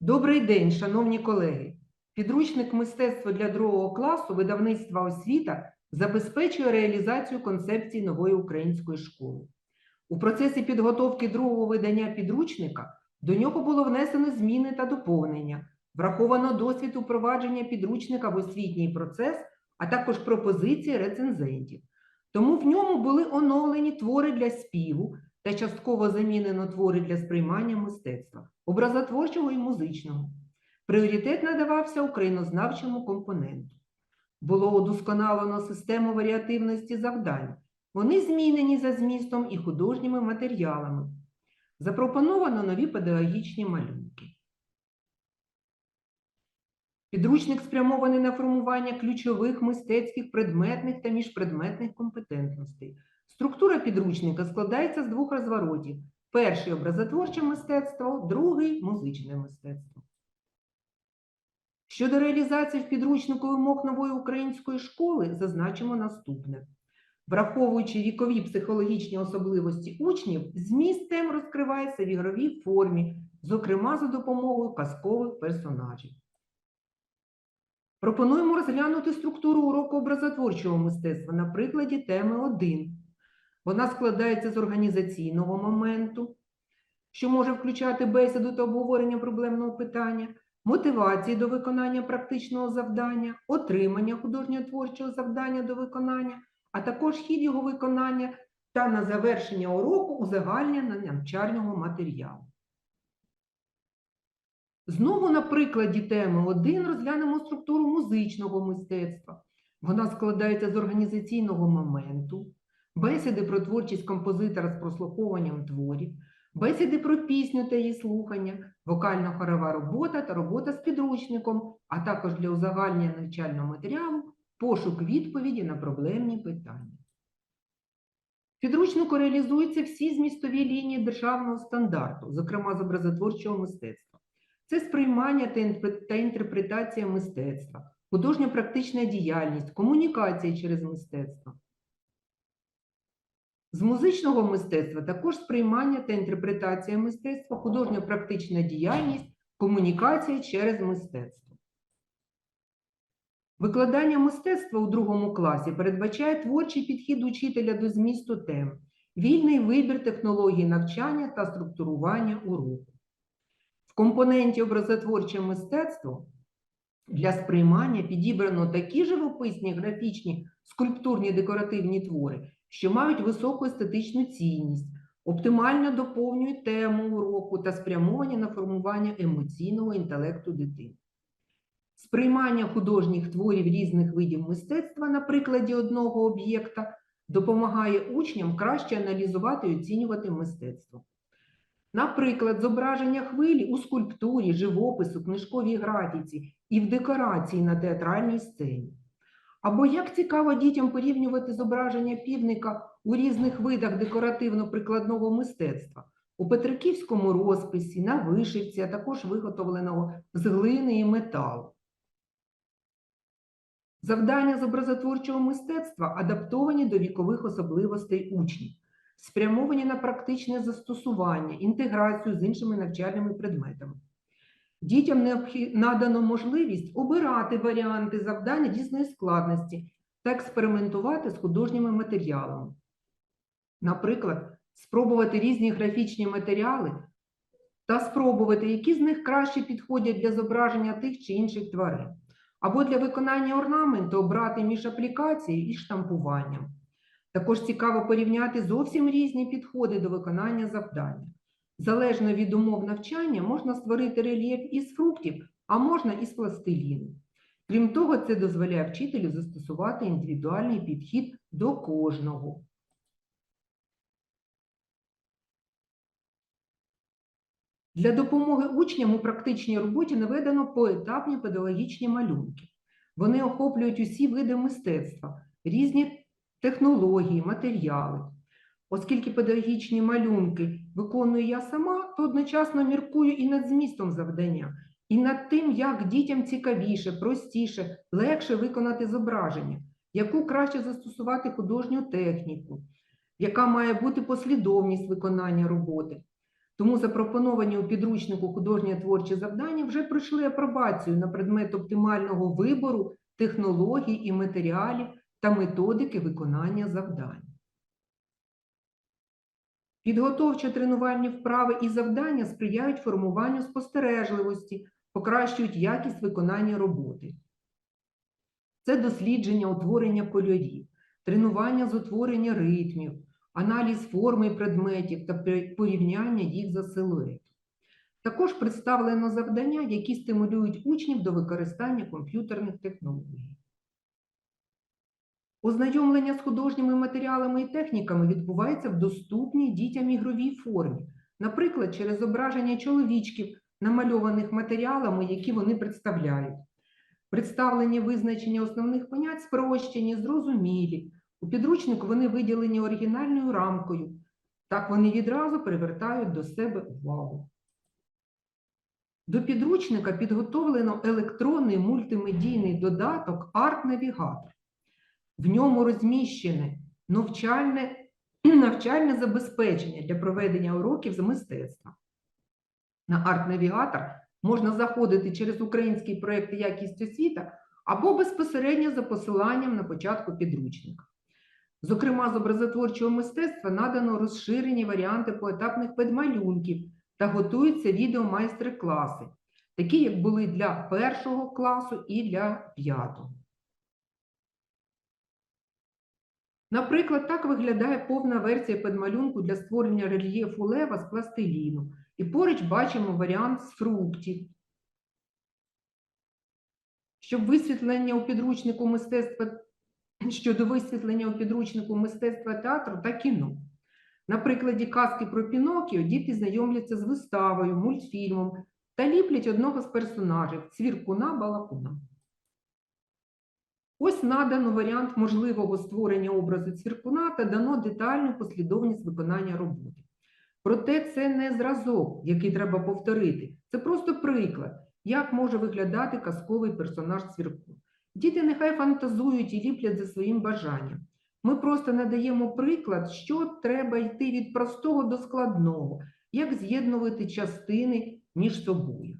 Добрий день, шановні колеги. Підручник мистецтва для другого класу видавництва освіта забезпечує реалізацію концепції нової української школи. У процесі підготовки другого видання підручника до нього було внесено зміни та доповнення, враховано досвід упровадження підручника в освітній процес, а також пропозиції рецензентів. Тому в ньому були оновлені твори для співу та частково замінено твори для сприймання мистецтва образотворчого і музичного. Пріоритет надавався українознавчому компоненту. Було удосконалено систему варіативності завдань. Вони змінені за змістом і художніми матеріалами. Запропоновано нові педагогічні малюнки. Підручник спрямований на формування ключових мистецьких предметних та міжпредметних компетентностей. Структура підручника складається з двох розворотів: перший образотворче мистецтво, другий музичне мистецтво. Щодо реалізації в підручнику вимог нової української школи, зазначимо наступне. Враховуючи вікові психологічні особливості учнів, зміст тем розкривається в ігровій формі, зокрема за допомогою казкових персонажів. Пропонуємо розглянути структуру уроку образотворчого мистецтва на прикладі теми 1. Вона складається з організаційного моменту, що може включати бесіду та обговорення проблемного питання, мотивації до виконання практичного завдання, отримання художньо-творчого завдання до виконання, а також хід його виконання та на завершення уроку узагальнення навчального матеріалу. Знову на прикладі теми 1 розглянемо структуру музичного мистецтва. Вона складається з організаційного моменту, бесіди про творчість композитора з прослуховуванням творів, бесіди про пісню та її слухання, вокально-хорова робота та робота з підручником, а також для узагальнення навчального матеріалу пошук відповіді на проблемні питання. Підручнику реалізуються всі змістові лінії державного стандарту, зокрема з образотворчого мистецтва. Це сприймання та та інтерпретація мистецтва, художньо-практична діяльність, комунікація через мистецтво. З музичного мистецтва також сприймання та інтерпретація мистецтва, художньо-практична діяльність, комунікація через мистецтво. Викладання мистецтва у другому класі передбачає творчий підхід учителя до змісту тем, вільний вибір технологій навчання та структурування уроку. В компоненті образотворче мистецтво для сприймання підібрано такі живописні, графічні, скульптурні декоративні твори, що мають високу естетичну цінність, оптимально доповнюють тему уроку та спрямовані на формування емоційного інтелекту дитини. Сприймання художніх творів різних видів мистецтва на прикладі одного об'єкта допомагає учням краще аналізувати і оцінювати мистецтво. Наприклад, зображення хвилі у скульптурі, живопису, книжковій графіці і в декорації на театральній сцені. Або як цікаво дітям порівнювати зображення півника у різних видах декоративно-прикладного мистецтва у петриківському розписі, на вишивці, а також виготовленого з глини і металу. Завдання з образотворчого мистецтва адаптовані до вікових особливостей учнів, спрямовані на практичне застосування, інтеграцію з іншими навчальними предметами. Дітям надано можливість обирати варіанти завдань різної складності та експериментувати з художніми матеріалами. Наприклад, спробувати різні графічні матеріали та спробувати, які з них краще підходять для зображення тих чи інших тварин, або для виконання орнаменту обрати між аплікацією і штампуванням. Також цікаво порівняти зовсім різні підходи до виконання завдання. Залежно від умов навчання можна створити рельєф із фруктів, а можна із пластиліну. Крім того, це дозволяє вчителю застосувати індивідуальний підхід до кожного. Для допомоги учням у практичній роботі наведено поетапні педагогічні малюнки. Вони охоплюють усі види мистецтва, різні технології, матеріали. Оскільки педагогічні малюнки виконую я сама, то одночасно міркую і над змістом завдання, і над тим, як дітям цікавіше, простіше, легше виконати зображення, яку краще застосувати художню техніку, яка має бути послідовність виконання роботи. Тому запропоновані у підручнику художньо творчі завдання вже пройшли апробацію на предмет оптимального вибору технологій і матеріалів та методики виконання завдань. Підготовчо-тренувальні вправи і завдання сприяють формуванню спостережливості, покращують якість виконання роботи. Це дослідження утворення кольорів, тренування з утворення ритмів, аналіз форми предметів та порівняння їх за силуетом. Також представлено завдання, які стимулюють учнів до використання комп'ютерних технологій. Ознайомлення з художніми матеріалами і техніками відбувається в доступній дітям ігровій формі, наприклад, через зображення чоловічків, намальованих матеріалами, які вони представляють. Представлені визначення основних понять спрощені, зрозумілі. У підручнику вони виділені оригінальною рамкою. Так вони відразу привертають до себе увагу. До підручника підготовлено електронний мультимедійний додаток Арт-навігатор. В ньому розміщене навчальне, навчальне забезпечення для проведення уроків з мистецтва. На арт-навігатор можна заходити через український проєкт Якість освіта або безпосередньо за посиланням на початку підручника. Зокрема, з образотворчого мистецтва надано розширені варіанти поетапних педмалюнків та готуються відеомайстер-класи, такі як були для першого класу і для п'ятого. Наприклад, так виглядає повна версія педмалюнку для створення рельєфу лева з пластиліну. І поруч бачимо варіант з фруктів. Щоб висвітлення у підручнику мистецтва щодо висвітлення у підручнику мистецтва театру та кіно. На прикладі казки про Пінокіо діти знайомляться з виставою, мультфільмом та ліплять одного з персонажів цвіркуна балакуна. Ось надано варіант можливого створення образу цвіркуна та дано детальну послідовність виконання роботи. Проте це не зразок, який треба повторити. Це просто приклад, як може виглядати казковий персонаж цвіркун. Діти нехай фантазують і ліплять за своїм бажанням. Ми просто надаємо приклад, що треба йти від простого до складного, як з'єднувати частини між собою.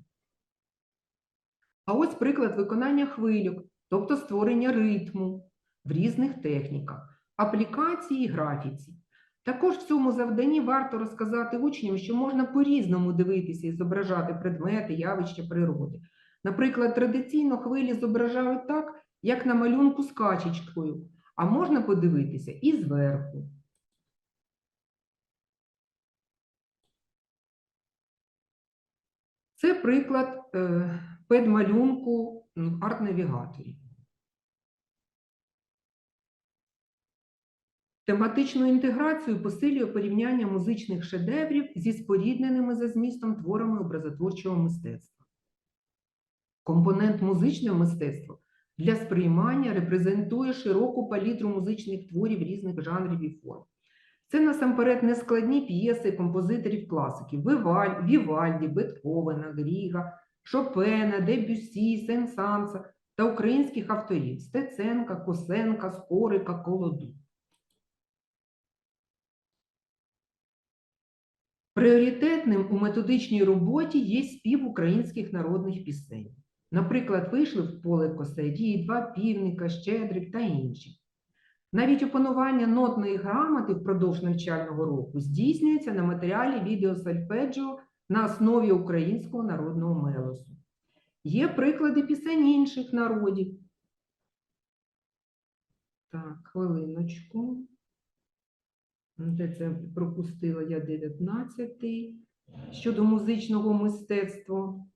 А ось приклад виконання хвильок, тобто створення ритму в різних техніках, аплікації і графіці. Також в цьому завданні варто розказати учням, що можна по-різному дивитися і зображати предмети, явища природи. Наприклад, традиційно хвилі зображають так, як на малюнку з качечкою, а можна подивитися і зверху. Це приклад е, педмалюнку арт-навігаторі. Тематичну інтеграцію посилює порівняння музичних шедеврів зі спорідненими за змістом творами образотворчого мистецтва. Компонент музичного мистецтва для сприймання репрезентує широку палітру музичних творів різних жанрів і форм. Це насамперед нескладні п'єси композиторів класиків Вівальді, Бетховена, Гріга, Шопена, Дебюсі, Сен-Санса та українських авторів Стеценка, Косенка, Скорика, Колоду. Пріоритетним у методичній роботі є спів українських народних пісень. Наприклад, вийшли в поле косарі, два півника, щедрик та інші. Навіть опанування нотної грамоти впродовж навчального року здійснюється на матеріалі відеосольфеджіо на основі українського народного мелосу. Є приклади пісень інших народів. Так, хвилиночку. Де це пропустила я 19-й. Щодо музичного мистецтва.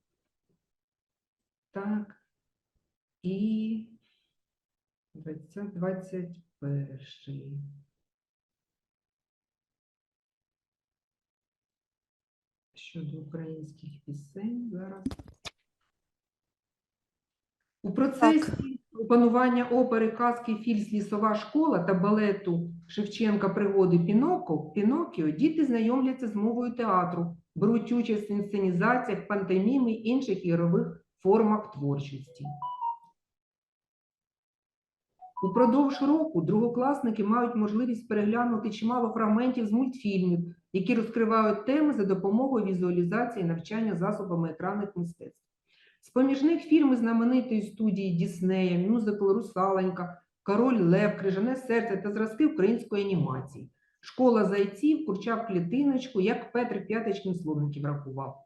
Так. І 20, 21. Щодо українських пісень зараз. У процесі опанування опери казки Фільс Лісова школа та балету Шевченка Пригоди Піноко, Пінокіо діти знайомляться з мовою театру, беруть участь в інсценізаціях, пантоміми й інших ігрових формах творчості. Упродовж року другокласники мають можливість переглянути чимало фрагментів з мультфільмів які розкривають теми за допомогою візуалізації навчання засобами екранних мистецтв. З-поміж них фільми знаменитої студії Діснея, мюзикл Русаленька, Король Лев, Крижане серце та зразки української анімації. Школа зайців, курчав клітиночку, як Петр П'ятичкин словників рахував.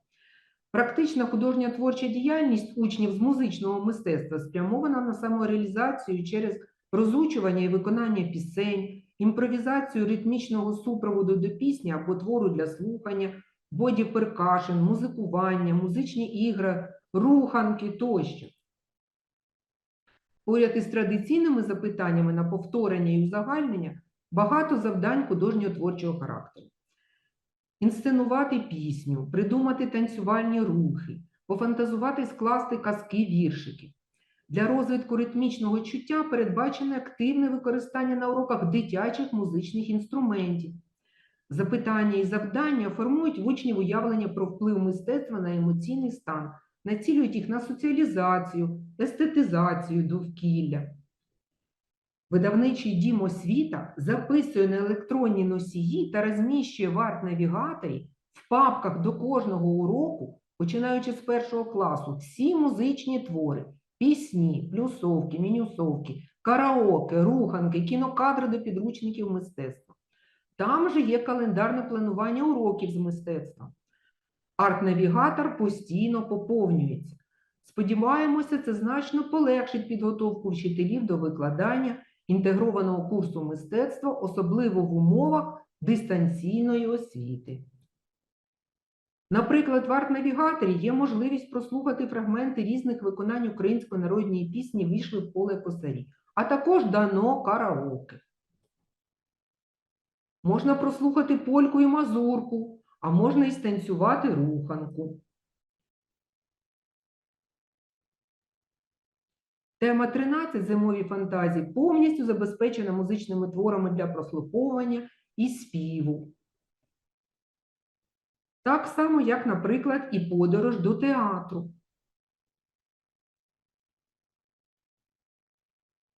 Практична художня творча діяльність учнів з музичного мистецтва спрямована на самореалізацію через розучування і виконання пісень, імпровізацію ритмічного супроводу до пісні або твору для слухання, боді перкашен, музикування, музичні ігри, руханки тощо. Поряд із традиційними запитаннями на повторення і узагальнення багато завдань художньо-творчого характеру. Інсценувати пісню, придумати танцювальні рухи, пофантазувати скласти казки віршики. Для розвитку ритмічного чуття передбачене активне використання на уроках дитячих музичних інструментів. Запитання і завдання формують учнів уявлення про вплив мистецтва на емоційний стан, націлюють їх на соціалізацію, естетизацію довкілля. Видавничий дім освіта записує на електронні носії та розміщує в арт-навігаторі в папках до кожного уроку, починаючи з першого класу, всі музичні твори, пісні, плюсовки, мінюсовки, караоке, руханки, кінокадри до підручників мистецтва. Там же є календарне планування уроків з мистецтва. Арт-навігатор постійно поповнюється. Сподіваємося, це значно полегшить підготовку вчителів до викладання інтегрованого курсу мистецтва, особливо в умовах дистанційної освіти. Наприклад, в арт-навігаторі є можливість прослухати фрагменти різних виконань української народної пісні «Війшли в поле косарі, а також дано караоке. Можна прослухати польку і мазурку, а можна і станцювати руханку. Тема 13 зимові фантазії повністю забезпечена музичними творами для прослуховування і співу. Так само, як, наприклад, і подорож до театру.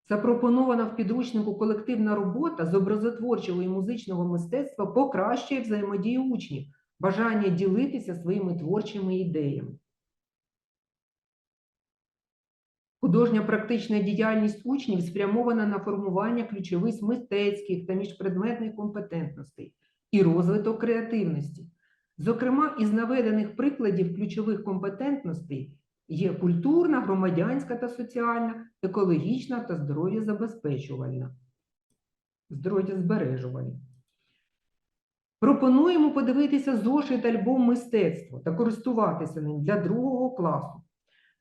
Запропонована в підручнику колективна робота з образотворчого і музичного мистецтва покращує взаємодію учнів, бажання ділитися своїми творчими ідеями. Художня практична діяльність учнів спрямована на формування ключових мистецьких та міжпредметних компетентностей і розвиток креативності. Зокрема, із наведених прикладів ключових компетентностей є культурна, громадянська та соціальна, екологічна та здоров'я забезпечувальна, здоров'я збережувальна. Пропонуємо подивитися зошит альбом мистецтво та користуватися ним для другого класу.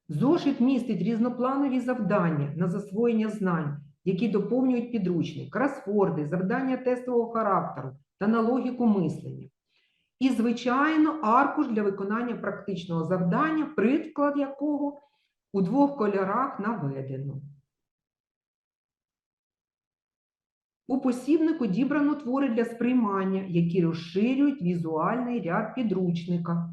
Зошит містить різнопланові завдання на засвоєння знань, які доповнюють підручник, кросворди, завдання тестового характеру та на логіку мислення. І, звичайно, аркуш для виконання практичного завдання, приклад якого у двох кольорах наведено. У посібнику дібрано твори для сприймання, які розширюють візуальний ряд підручника.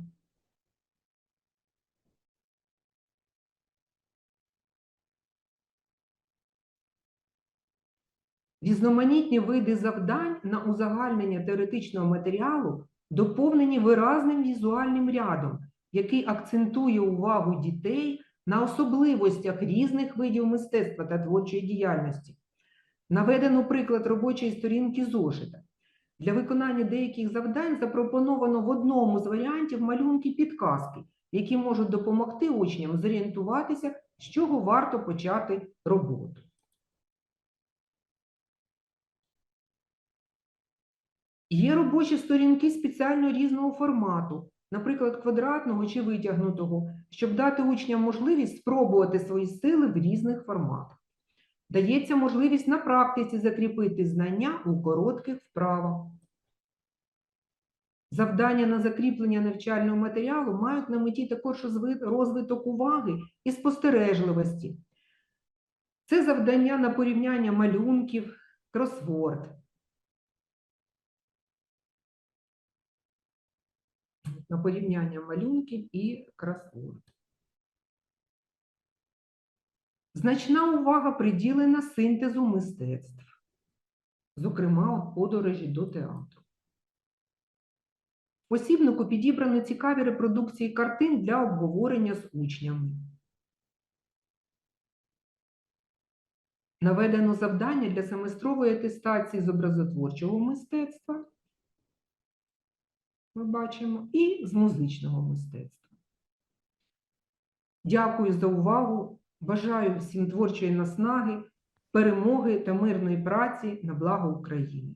Різноманітні види завдань на узагальнення теоретичного матеріалу доповнені виразним візуальним рядом, який акцентує увагу дітей на особливостях різних видів мистецтва та творчої діяльності. Наведено приклад робочої сторінки зошита. Для виконання деяких завдань запропоновано в одному з варіантів малюнки підказки, які можуть допомогти учням зорієнтуватися, з чого варто почати роботу. Є робочі сторінки спеціально різного формату, наприклад, квадратного чи витягнутого, щоб дати учням можливість спробувати свої сили в різних форматах. Дається можливість на практиці закріпити знання у коротких вправах. Завдання на закріплення навчального матеріалу мають на меті також розвиток уваги і спостережливості. Це завдання на порівняння малюнків, кросворд. На порівняння малюнків і кросворд. Значна увага приділена синтезу мистецтв, зокрема, от подорожі до театру. посібнику підібрано цікаві репродукції картин для обговорення з учнями. Наведено завдання для семестрової атестації з образотворчого мистецтва. Ми бачимо, і з музичного мистецтва. Дякую за увагу. Бажаю всім творчої наснаги, перемоги та мирної праці на благо України.